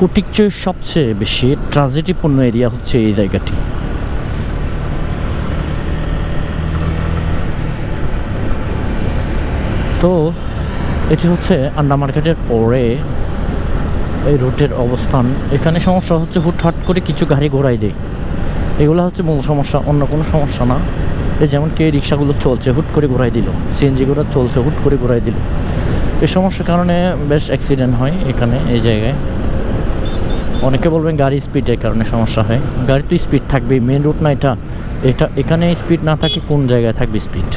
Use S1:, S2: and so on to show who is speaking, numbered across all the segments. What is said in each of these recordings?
S1: ফটিকচের সবচেয়ে বেশি ট্রাজেডিপূর্ণ এরিয়া হচ্ছে এই জায়গাটি। তো, এটি হচ্ছে আন্ডা মার্কেটের পরে এই রুটের অবস্থান। এখানে সমস্যা হচ্ছে হুটহাট করে কিছু গাড়ি ঘোরাই দেয়। এগুলো হচ্ছে মূল সমস্যা, অন্য কোনো সমস্যা না। এই যেমন কে রিক্সাগুলো চলছে, হুট করে ঘোরাই দিল। সিএনজিগুলো চলছে, হুট করে ঘোরাই দিল। এই সমস্যার কারণে বেশ অ্যাক্সিডেন্ট হয় এখানে, এই জায়গায়। অনেকে বলবেন গাড়ি স্পিডের কারণে সমস্যা হয়। গাড়ি তো স্পিড থাকবে মেন রুট না এটা। এটা, এখানে স্পিড না থাকে কোন জায়গায় থাকবে স্পিড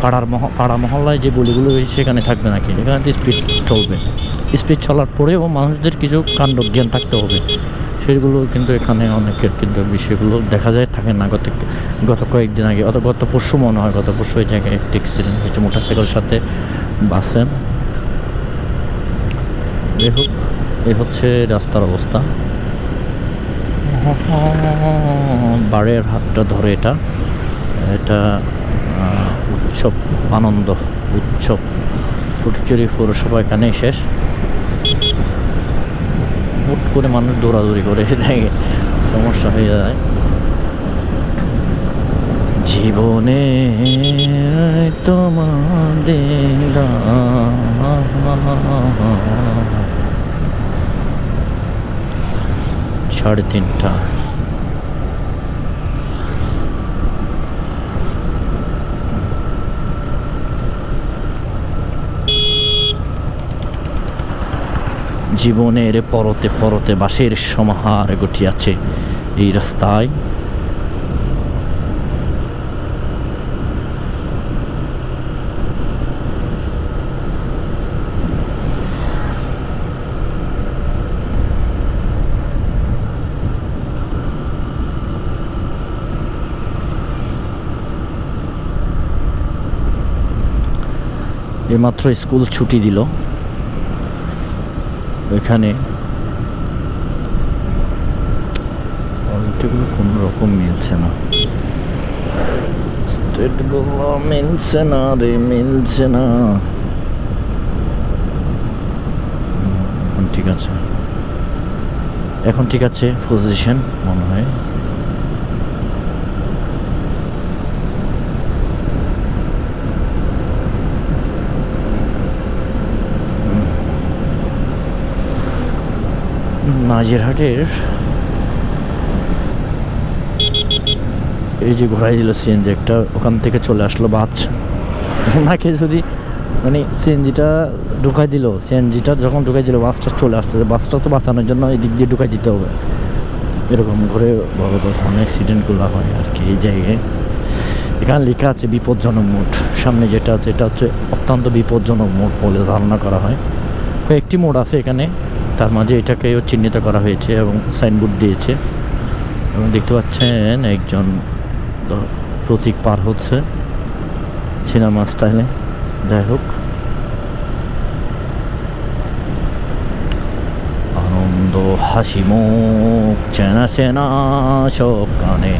S1: পাড়ার মহ, পাড়া মহল্লায় যে গলিগুলো রয়েছে সেখানে থাকবে নাকি? এখানে তো স্পিড চলবে। স্পিড চলার পরেও মানুষদের কিছু কাণ্ড জ্ঞান থাকতে হবে। সেগুলো কিন্তু এখানে অনেকের কিন্তু বিষয়গুলো দেখা যায়, থাকে না। গত গত কয়েকদিন আগে, অত গত পরশু মনে হয়, গত পরশু ওই জায়গায় একটি অ্যাক্সিডেন্ট হয়েছে মোটরসাইকেলের সাথে বাসে যাই হোক। এই হচ্ছে রাস্তার অবস্থা। বাড়ির হাতটা ধরে এটা। এটা উৎসব, আনন্দ, উৎসব। ফুটচুরি পৌরসভা এখানেই শেষ। হুট করে মানুষ দৌড়াদৌড়ি করে, দেখে সমস্যা হয়ে যায়। জীবনে তোমাদের সাড়ে তিনটা। জীবনের পরতে পরতে বাসের সমাহার ঘটিয়াছে। এই রাস্তায় এইমাত্র স্কুল ছুটি দিল। ওইখানে পয়েন্টগুলো কোনো রকম মিলছে না। স্টেটগুলো মিলছে না রে, মিলছে না। এখন ঠিক আছে। এখন ঠিক আছে পজিশন মনে হয়। নাজিরহাটের এই যে ঘোরাই দিল সিএনজি একটা, ওখান থেকে চলে আসলো বাচ্চা ওনাকে যদি মানে সিএনজিটা ঢুকাই দিল, সিএনজিটা যখন ঢুকাই দিল বাসটা চলে আসছে বাসটা তো বাঁচানোর জন্য এই দিক দিয়ে ঢুকাই দিতে হবে। এরকম করে বড় বড় ধরনের অ্যাক্সিডেন্টগুলো হয় আর কি এই জায়গায়। এখানে লেখা আছে, বিপজ্জনক মোড। সামনে যেটা আছে, এটা হচ্ছে অত্যন্ত বিপজ্জনক মোড বলে ধারণা করা হয়। কয়েকটি মোড আছে এখানে। তার মাঝে এটাকেও চিহ্নিত করা হয়েছে এবং সাইনবোর্ড দিয়েছে। এবং দেখতে পাচ্ছেন একজন প্রতীক পার হচ্ছে সিনেমা স্টাইলে। যাই হোক। আনন্দ হাসি মুখ, চেনা চেনা সব গানে